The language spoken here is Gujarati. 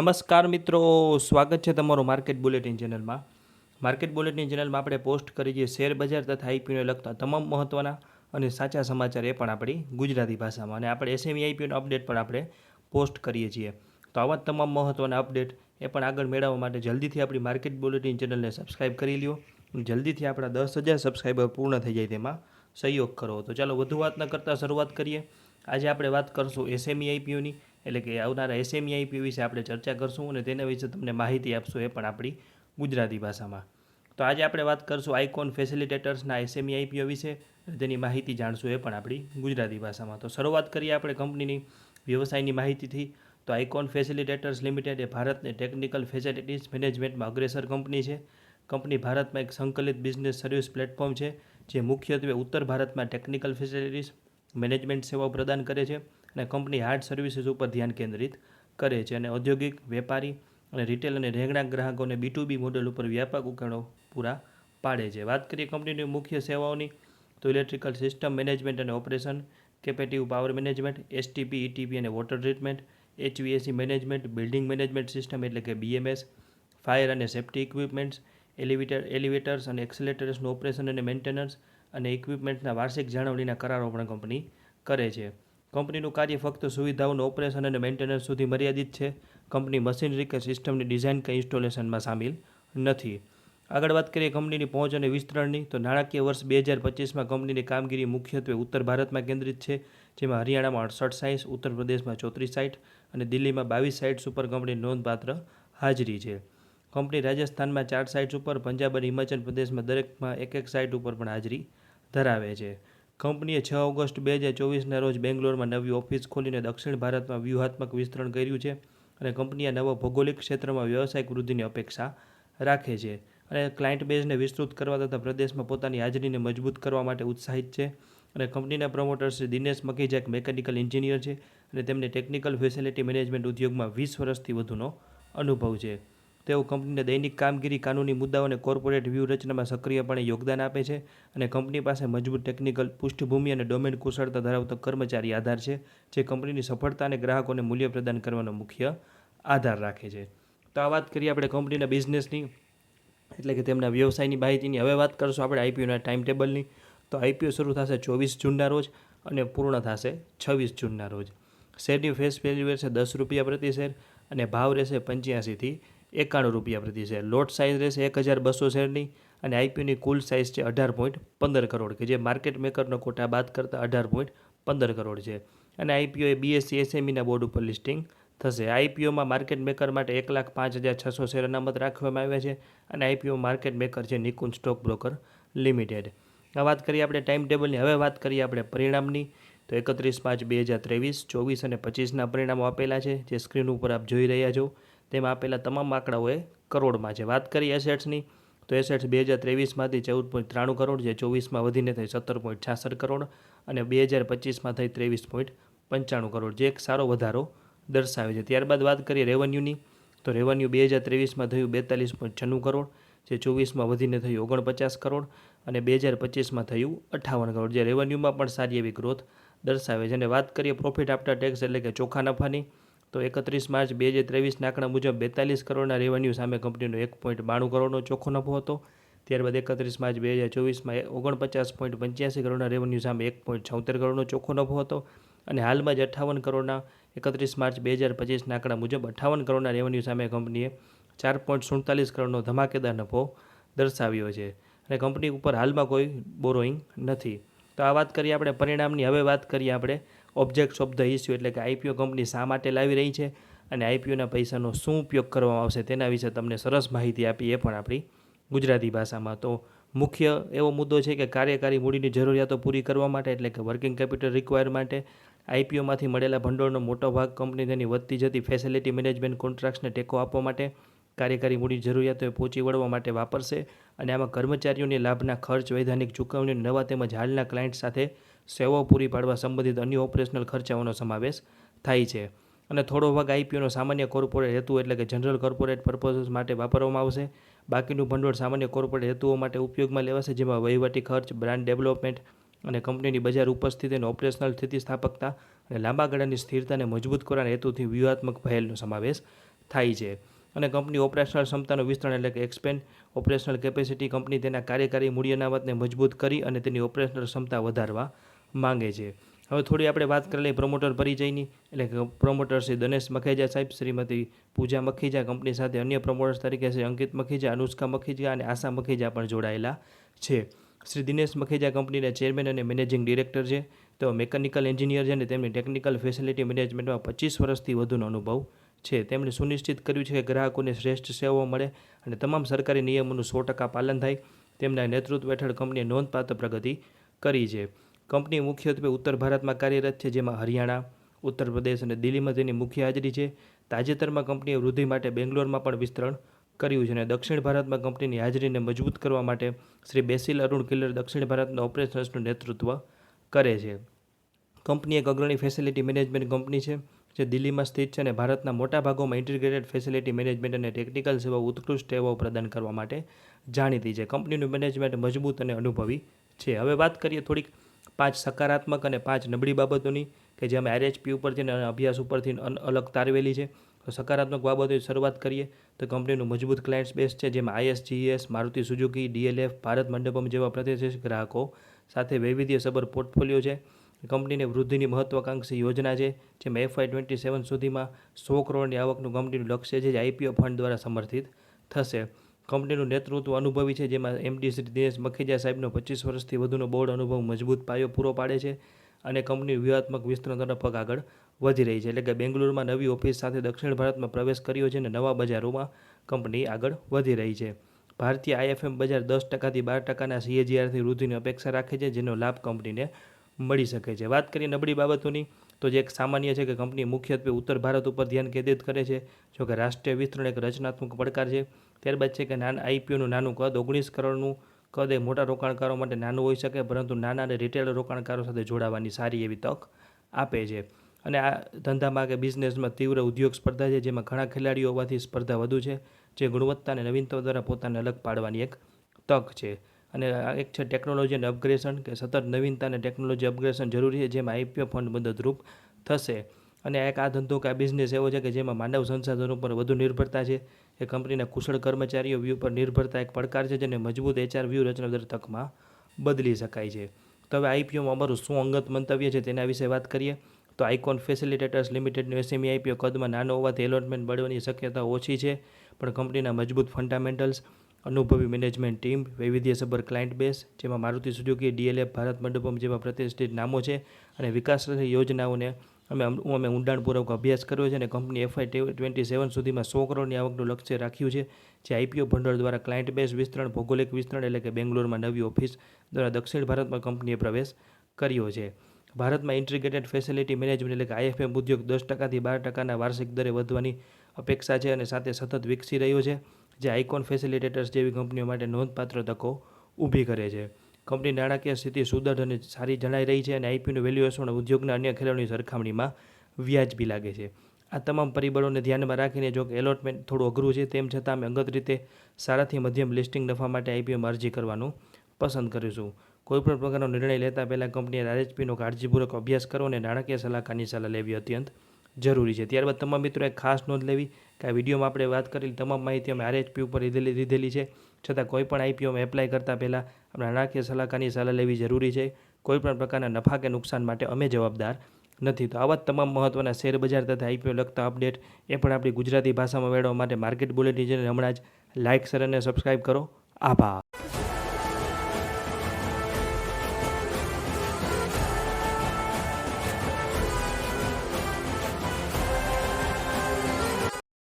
નમસ્કાર મિત્રો, સ્વાગત છે તમારું માર્કેટ બુલેટિન ચેનલમાં. માર્કેટ બુલેટિન ચેનલમાં આપણે પોસ્ટ કરી છે શેર બજાર તથા આઈપીઓને લગતા તમામ મહત્ત્વના અને સાચા સમાચાર એ પણ આપણી ગુજરાતી ભાષામાં. અને આપણે એસએમઈ આઈપીઓનો અપડેટ પણ આપણે પોસ્ટ કરીએ છીએ. તો આવા તમામ મહત્ત્વના અપડેટ એ પણ આગળ મેળવવા માટે જલ્દીથી આપણી માર્કેટ બુલેટિન ચેનલને સબસ્ક્રાઈબ કરી લ્યો. જલ્દીથી આપણા દસ હજાર સબસ્ક્રાઈબર પૂર્ણ થઈ જાય તેમાં સહયોગ કરો. તો ચાલો વધુ વાત ન કરતાં શરૂઆત કરીએ. આજે આપણે વાત કરશું એસએમઈ આઈપીઓની એટલે કે આવનારા એસએમઈઆઈપી વિશે આપણે ચર્ચા કરશું અને તેના વિશે તમને માહિતી આપશું એ પણ આપણી ગુજરાતી ભાષામાં. તો આજે આપણે વાત કરશું આઇકોન ફેસિલિટેટર્સના એસએમઈ આઈપીઓ વિશે તેની માહિતી જાણશું એ પણ આપણી ગુજરાતી ભાષામાં. તો શરૂઆત કરીએ આપણે કંપનીની વ્યવસાયની માહિતીથી. તો આઇકોન ફેસિલિટેટર્સ લિમિટેડ એ ભારતની ટેકનિકલ ફેસિલિટીઝ મેનેજમેન્ટમાં અગ્રેસર કંપની છે. કંપની ભારતમાં એક સંકલિત બિઝનેસ સર્વિસ પ્લેટફોર્મ છે, જે મુખ્યત્વે ઉત્તર ભારતમાં ટેકનિકલ ફેસિલિટીઝ મેનેજમેન્ટ સેવાઓ પ્રદાન કરે છે અને કંપની હાર્ડ સર્વિસીસ ઉપર ધ્યાન કેન્દ્રિત કરે છે અને ઔદ્યોગિક, વેપારી અને રિટેલ અને રહેણાંક ગ્રાહકોને બી ટુ બી મોડેલ ઉપર વ્યાપક ઉકેલો પૂરા પાડે છે. વાત કરીએ કંપનીની મુખ્ય સેવાઓની, તો ઇલેક્ટ્રિકલ સિસ્ટમ મેનેજમેન્ટ અને operation captive power management STP ETP અને water treatment HVAC management, building management system એટલે કે બીએમએસ ફાયર અને સેફ્ટી ઇક્વિપમેન્ટ્સ, એલિવેટર, એલિવેટર્સ અને એક્સેલેટર્સનું ઓપરેશન અને મેન્ટેનન્સ અને ઇક્વિપમેન્ટના વાર્ષિક જાળવણીના કરારો પણ કંપની કરે છે. કંપનીનું કાર્ય ફક્ત સુવિધાઓનું ઓપરેશન અને મેન્ટેનન્સ સુધી મર્યાદિત છે. કંપની મશીનરી કે સિસ્ટમની ડિઝાઇન કે ઇન્સ્ટોલેશનમાં સામેલ નથી. આગળ વાત કરીએ કંપનીની પહોંચ અને વિસ્તરણની, તો નાણાકીય વર્ષ બે હજાર પચીસમાં કંપનીની કામગીરી મુખ્યત્વે ઉત્તર ભારતમાં કેન્દ્રિત છે, જેમાં હરિયાણામાં અડસઠ સાઇટ્સ ઉત્તર પ્રદેશમાં ચોત્રીસ સાઇટ અને દિલ્હીમાં બાવીસ સાઇટ્સ ઉપર કંપની નોંધપાત્ર હાજરી છે. કંપની રાજસ્થાનમાં ચાર સાઇટ્સ ઉપર, પંજાબ અને હિમાચલ પ્રદેશમાં દરેકમાં એક એક સાઇટ ઉપર પણ હાજરી ધરાવે છે. કંપનીએ છ ઓગસ્ટ બે હજાર ચોવીસના રોજ બેંગ્લોરમાં નવી ઓફિસ ખોલીને દક્ષિણ ભારતમાં વ્યૂહાત્મક વિસ્તરણ કર્યું છે અને કંપનીએ નવા ભૌગોલિક ક્ષેત્રમાં વ્યવસાયિક વૃદ્ધિની અપેક્ષા રાખે છે અને ક્લાયન્ટ બેઝને વિસ્તૃત કરવા તથા પ્રદેશમાં પોતાની હાજરીને મજબૂત કરવા માટે ઉત્સાહિત છે. અને કંપનીના પ્રમોટર શ્રી દિનેશ મકીજા એક મેકેનિકલ એન્જિનિયર છે અને તેમને ટેકનિકલ ફેસિલિટી મેનેજમેન્ટ ઉદ્યોગમાં વીસ વર્ષથી વધુનો અનુભવ છે. તેઓ કંપનીને દૈનિક કામગીરી, કાનૂની મુદ્દાઓ અને કોર્પોરેટ વ્યૂહરચનામાં સક્રિયપણે યોગદાન આપે છે અને કંપની પાસે મજબૂત ટેકનિકલ પૃષ્ઠભૂમિ અને ડોમેન કુશળતા ધરાવતો કર્મચારી આધાર છે, જે કંપનીની સફળતા અને ગ્રાહકોને મૂલ્ય પ્રદાન કરવાનો મુખ્ય આધાર રાખે છે. તો આ વાત કરીએ આપણે કંપનીના બિઝનેસની, એટલે કે તેમના વ્યવસાયની માહિતીની. હવે વાત કરશું આપણે આઈપીઓના ટાઈમ ટેબલની. તો આઈપીઓ શરૂ થશે ચોવીસ જૂનના રોજ અને પૂર્ણ થશે છવ્વીસ જૂનના રોજ. શેરની ફેસ વેલ્યુ રહેશે દસ રૂપિયા પ્રતિ શેર અને ભાવ રહેશે પંચ્યાસીથી એકાણું રૂપિયા પ્રતિ શેર. લોટ સાઇઝ રહેશે એક હજાર બસો શેરની અને આઈપીઓની કુલ સાઇઝ છે અઢાર પોઈન્ટ પંદર કરોડ કે જે માર્કેટ મેકરનો કોટા બાદ કરતાં અઢાર પોઈન્ટ પંદર કરોડ છે. અને આઈપીઓ એ બીએસસી એસએમઈના બોર્ડ ઉપર લિસ્ટિંગ થશે. આઈપીઓમાં માર્કેટ મેકર માટે એક લાખ પાંચ હજાર છસો શેર અનામત રાખવામાં આવ્યા છે અને આઈપીઓ માર્કેટ મેકર છે નિકુંજ સ્ટોક બ્રોકર લિમિટેડ આ વાત કરીએ આપણે ટાઈમ ટેબલની હવે વાત કરીએ આપણે પરિણામની. તો એકત્રીસ પાંચ બે હજાર ત્રેવીસ, ચોવીસ અને પચીસના પરિણામો આપેલા છે. જે સ્ક્રીન ઉપર આપ જોઈ રહ્યા છો. તેમાં આપેલા તમામ આંકડાઓએ કરોડમાં છે. વાત કરીએ એસેટ્સની તો એસેટ્સ બે હજાર ત્રેવીસમાંથી ચૌદ પોઈન્ટ ત્રાણું કરોડ, જે ચોવીસમાં વધીને થઈ સત્તર પોઈન્ટ છાસઠ કરોડ અને બે હજાર પચીસમાં થઈ ત્રેવીસ પોઈન્ટ પંચાણું કરોડ, જે એક સારો વધારો દર્શાવે છે. ત્યારબાદ વાત કરીએ રેવન્યુની તો રેવન્યુ બે હજાર ત્રેવીસમાં થયું બેતાલીસ પોઈન્ટ છન્નું કરોડ, જે ચોવીસમાં વધીને થયું ઓગણપચાસ કરોડ અને બે હજાર પચીસમાં થયું અઠ્ઠાવન કરોડ, જે રેવન્યુમાં પણ સારી એવી ગ્રોથ દર્શાવે છે. અને વાત કરીએ પ્રોફિટ આફ્ટર ટેક્સ એટલે કે ચોખ્ખા નફાની તો એકત્રીસ માર્ચ બે હજાર ત્રેવીસના આંકડા મુજબ બેતાલીસ કરોડના રેવન્યુ સામે કંપનીનો એક પોઈન્ટ બાણું કરોડનો ચોખ્ખો નફો હતો. ત્યારબાદ એકત્રીસ માર્ચ બે હજાર ચોવીસમાં ઓગણપચાસ પોઈન્ટ પંચ્યાસી કરોડના રેવન્યુ સામે એક પોઈન્ટ છોતેર કરોડનો ચોખ્ખો નફો હતો. અને હાલમાં જ અઠ્ઠાવન કરોડના એકત્રીસ માર્ચ બે હજાર પચીસના આંકડા મુજબ અઠ્ઠાવન કરોડના રેવન્યુ સામે કંપનીએ ચાર પોઈન્ટ સુડતાલીસ કરોડનો ધમાકેદાર નફો દર્શાવ્યો છે. અને કંપની ઉપર હાલમાં કોઈ બોરોઈંગ નથી. તો આ વાત કરીએ આપણે, પરિણામની. હવે વાત કરીએ આપણે ઓબ્જેક્ટ્સ ઓફ ધ ઇસ્યુ એટલે કે આઈપીઓ કંપની શા માટે લાવી રહી છે અને આઈપીઓના પૈસાનો શું ઉપયોગ કરવામાં આવશે તેના વિશે તમને સરસ માહિતી આપી એ પણ આપણી ગુજરાતી ભાષામાં. તો મુખ્ય એવો મુદ્દો છે કે કાર્યકારી મૂડીની જરૂરિયાતો પૂરી કરવા માટે એટલે કે વર્કિંગ કેપિટલ રિક્વાયર માટે આઈપીઓમાંથી મળેલા ભંડોળનો મોટો ભાગ કંપની તેની વધતી જતી ફેસિલિટી મેનેજમેન્ટ કોન્ટ્રાક્ટ્સને ટેકો આપવા માટે કાર્યકારી મૂડી જરૂરિયાતોએ પહોંચી વળવા માટે વાપરશે અને આમાં કર્મચારીઓની લાભના ખર્ચ, વૈધાનિક ચૂકવણી, નવા તેમજ હાલના ક્લાયન્ટ સાથે સેવાઓ પૂરી પાડવા સંબંધિત અન્ય ઓપરેશનલ ખર્ચાઓનો સમાવેશ થાય છે. અને થોડો ભાગ આઈપીઓનો સામાન્ય કોર્પોરેટ હેતુ એટલે કે જનરલ કોર્પોરેટ પર્પઝ માટે વાપરવામાં આવશે. બાકીનું ભંડોળ સામાન્ય કોર્પોરેટ હેતુઓ માટે ઉપયોગમાં લેવાશે, જેમાં વહીવટી ખર્ચ બ્રાન્ડ ડેવલપમેન્ટ અને કંપનીની બજાર ઉપસ્થિતિ અને ઓપરેશનલ સ્થિતિસ્થાપકતા અને લાંબા ગાળાની સ્થિરતાને મજબૂત કરવાના હેતુથી વ્યૂહાત્મક પહેલનો સમાવેશ થાય છે. અને કંપની ઓપરેશનલ ક્ષમતાનું વિસ્તરણ એટલે કે એક્સપેન્ડ ઓપરેશનલ કેપેસિટી કંપની તેના કાર્યકારી મૂડી અનામતને મજબૂત કરી અને તેની ઓપરેશનલ ક્ષમતા વધારવા માંગે છે. હવે થોડી આપણે વાત કરી લઈએ પ્રમોટર પરિચયની. એટલે કે પ્રમોટર શ્રી દનેશ મખેજા સાહેબ, શ્રીમતી પૂજા મખીજા કંપની સાથે અન્ય પ્રમોટર્સ તરીકે શ્રી અંકિત મખીજા, અનુષ્કા મખીજા અને આશા મખીજા પણ જોડાયેલા છે. શ્રી દિનેશ મખેજા કંપનીના ચેરમેન અને મેનેજિંગ ડિરેક્ટર છે. તેઓ મેકેનિકલ એન્જિનિયર છે અને તેમની ટેકનિકલ ફેસિલિટી મેનેજમેન્ટમાં પચીસ વર્ષથી વધુનો અનુભવ છે. તેમણે સુનિશ્ચિત કર્યું છે કે ગ્રાહકોને શ્રેષ્ઠ સેવાઓ મળે અને તમામ સરકારી નિયમોનું સો ટકા પાલન થાય. તેમના નેતૃત્વ હેઠળ કંપનીએ નોંધપાત્ર પ્રગતિ કરી છે. કંપની મુખ્યત્વે ઉત્તર ભારતમાં કાર્યરત છે, જેમાં હરિયાણા, ઉત્તર પ્રદેશ અને દિલ્હીમાં તેની મુખ્ય હાજરી છે. તાજેતરમાં કંપનીએ વૃદ્ધિ માટે બેંગ્લોરમાં પણ વિસ્તરણ કર્યું છે અને દક્ષિણ ભારતમાં કંપનીની હાજરીને મજબૂત કરવા માટે શ્રી બેસિલ અરુણ કિલ્લર દક્ષિણ ભારતના ઓપરેશન્સનું નેતૃત્વ કરે છે. કંપની એક અગ્રણી ફેસિલિટી મેનેજમેન્ટ કંપની છે, જે દિલ્હીમાં સ્થિત છે અને ભારતના મોટા ભાગોમાં ઇન્ટિગ્રેટેડ ફેસિલિટી મેનેજમેન્ટ અને ટેકનિકલ સેવાઓ ઉત્કૃષ્ટ સેવાઓ પ્રદાન કરવા માટે જાણીતી છે. કંપનીનું મેનેજમેન્ટ મજબૂત અને અનુભવી છે. હવે વાત કરીએ થોડીક પાંચ સકારાત્મક અને પાંચ નબળી બાબતોની કે જે અમે આરએચપી ઉપરથી અને અભ્યાસ ઉપરથી અલગ તારવેલી છે. તો સકારાત્મક બાબતોની શરૂઆત કરીએ તો કંપનીનું મજબૂત ક્લાયન્ટ્સ બેસ છે, જેમાં ISGS Maruti Suzuki DLF Bharat Mandapam જેવા પ્રતિષ્ઠિત ગ્રાહકો સાથે વૈવિધ્યસભર પોર્ટફોલિયો છે. કંપનીને વૃદ્ધિની મહત્વાકાંક્ષી યોજના છે, જેમાં એફઆઈ ટ્વેન્ટી સેવન સુધીમાં સો કરોડની આવકનું કંપનીનું લક્ષ્ય છે, જે આઈપીઓ ફંડ દ્વારા સમર્થિત થશે. કંપનીનું નેતૃત્વ અનુભવી છે, જેમાં એમડી શ્રી દિનેશ મખીજા સાહેબનો પચીસ વર્ષથી વધુનો બોર્ડ અનુભવ મજબૂત પાયો પૂરો પાડે છે અને કંપની વ્યૂહાત્મક વિસ્તરણ તરફ આગળ વધી રહી છે. એટલે કે બેંગ્લુરુમાં નવી ઓફિસ સાથે દક્ષિણ ભારતમાં પ્રવેશ કર્યો છે અને નવા બજારોમાં કંપની આગળ વધી રહી છે. ભારતીય આઈએફએમ બજાર દસ ટકાથી બાર ટકાના સીએજીઆરથી વૃદ્ધિની અપેક્ષા રાખે છે, જેનો લાભ કંપનીને મળી શકે છે. વાત કરીએ નબળી બાબતોની, તો જે એક સામાન્ય છે કે કંપની મુખ્યત્વે ઉત્તર ભારત ઉપર ધ્યાન કેન્દ્રિત કરે છે જો કે રાષ્ટ્રીય વિસ્તરણ એક રચનાત્મક પડકાર છે. ત્યારબાદ છે કે નાના આઈપીઓનું નાનું કદ, ઓગણીસ કરોડનું કદ એ મોટા રોકાણકારો માટે નાનું હોઈ શકે, પરંતુ નાના અને રિટેલ રોકાણકારો સાથે જોડાવાની સારી એવી તક આપે છે. અને આ ધંધામાં કે બિઝનેસમાં તીવ્ર ઉદ્યોગ સ્પર્ધા છે, જેમાં ઘણા ખેલાડીઓ હોવાથી સ્પર્ધા વધુ છે, જે ગુણવત્તા અને નવીનતા દ્વારા પોતાને અલગ પાડવાની એક તક છે. અને એક છે ટેકનોલોજી અને અપગ્રેશન કે સતત નવીનતા અને ટેકનોલોજી અપગ્રેશન જરૂરી છે, જેમાં આઈપીઓ ફંડ મદદરૂપ થશે. અને એક આ ધંધો કે આ બિઝનેસ એવો છે કે જેમાં માનવ સંસાધનો પર વધુ નિર્ભરતા છે. એ કંપનીના કુશળ કર્મચારીઓ વ્યૂ પર નિર્ભરતા એક પડકાર છે જેને મજબૂત એચઆર વ્યૂહ રચના દર તકમાં બદલી શકાય છે. તો હવે આઈપીઓમાં અમારું શું અંગત મંતવ્ય છે તેના વિશે વાત કરીએ. તો આઇકોન ફેસિલિટેટર્સ લિમિટેડનું એસએમઈ આઈપીઓ કદમાં નાનો હોવાથી એલોટમેન્ટ મળવાની શક્યતા ઓછી છે. પણ કંપનીના મજબૂત ફંડામેન્ટલ્સ અનુભવી મેનેજમેન્ટ ટીમ વૈવિધ્યસભર ક્લાયન્ટ બેઝ જેમાં મારુતિ સુઝુકી ડીએલએફ ભારત મંડપમ જેવા પ્રતિષ્ઠિત નામો છે અને વિકાસલક્ષી યોજનાઓને અમે અમે ઊંડાણપૂર્વક અભ્યાસ કર્યો છે અને કંપની એફઆઈ ટ્વેન્ટી સેવન સુધીમાં સો કરોડની આવકનું લક્ષ્ય રાખ્યું છે, જે આઈપીઓ ભંડોળ દ્વારા ક્લાયન્ટ બેઝ વિસ્તરણ, ભૌગોલિક વિસ્તરણ એટલે કે બેંગ્લોરમાં નવી ઓફિસ દ્વારા દક્ષિણ ભારતમાં કંપનીએ પ્રવેશ કર્યો છે. ભારતમાં ઇન્ટિગ્રેટેડ ફેસિલિટી મેનેજમેન્ટ એટલે કે આઈએફએમ ઉદ્યોગ દસ ટકાથી બાર ટકાના વાર્ષિક દરે વધવાની અપેક્ષા છે અને સાથે સતત વિકસી રહ્યો છે, જે આઇકોન ફેસિલિટેટર્સ જેવી કંપનીઓ માટે નોંધપાત્ર તકો ઊભી કરે છે. કંપની નાણાકીય સ્થિતિ સુદૃઢ અને સારી જણાઈ રહી છે અને આઈપીનું વેલ્યુએશન ઉદ્યોગના અન્ય ખેલાડીઓની સરખામણીમાં વ્યાજબી લાગે છે. આ તમામ પરિબળોને ધ્યાનમાં રાખીને જો એલોટમેન્ટ થોડું અઘરું છે, તેમ છતાં અમે અંગત રીતે સારાથી મધ્યમ લિસ્ટિંગ નફા માટે આઈપીઓમાં અરજી કરવાનું પસંદ કરીશું. કોઈપણ પ્રકારનો નિર્ણય લેતા પહેલાં કંપનીએ આરએચપીનો કાળજીપૂર્વક અભ્યાસ કરો અને નાણાકીય સલાહકારની સલાહ લેવી અત્યંત જરૂરી છે. ત્યારબાદ તમામ મિત્રો એક ખાસ નોંધ લેવી કે આ વિડીયોમાં આપણે વાત કરેલી તમામ માહિતી અમે આરએચપી ઉપર લીધેલી લીધેલી છે. છતાં કોઈ પણ આઈપીઓમાં એપ્લાય કરતાં પહેલાં આપણે નાણાકીય સલાહકારની સલાહ લેવી જરૂરી છે. કોઈપણ પ્રકારના નફા કે નુકસાન માટે અમે જવાબદાર નથી. તો આવા જ તમામ મહત્ત્વના શેર બજાર તથા આઈપીઓ લગતા અપડેટ એ પણ આપણી ગુજરાતી ભાષામાં મેળવવા માટે માર્કેટ બુલેટિન હમણાં જ લાઇક શેર અને સબસ્ક્રાઇબ કરો. આભાર.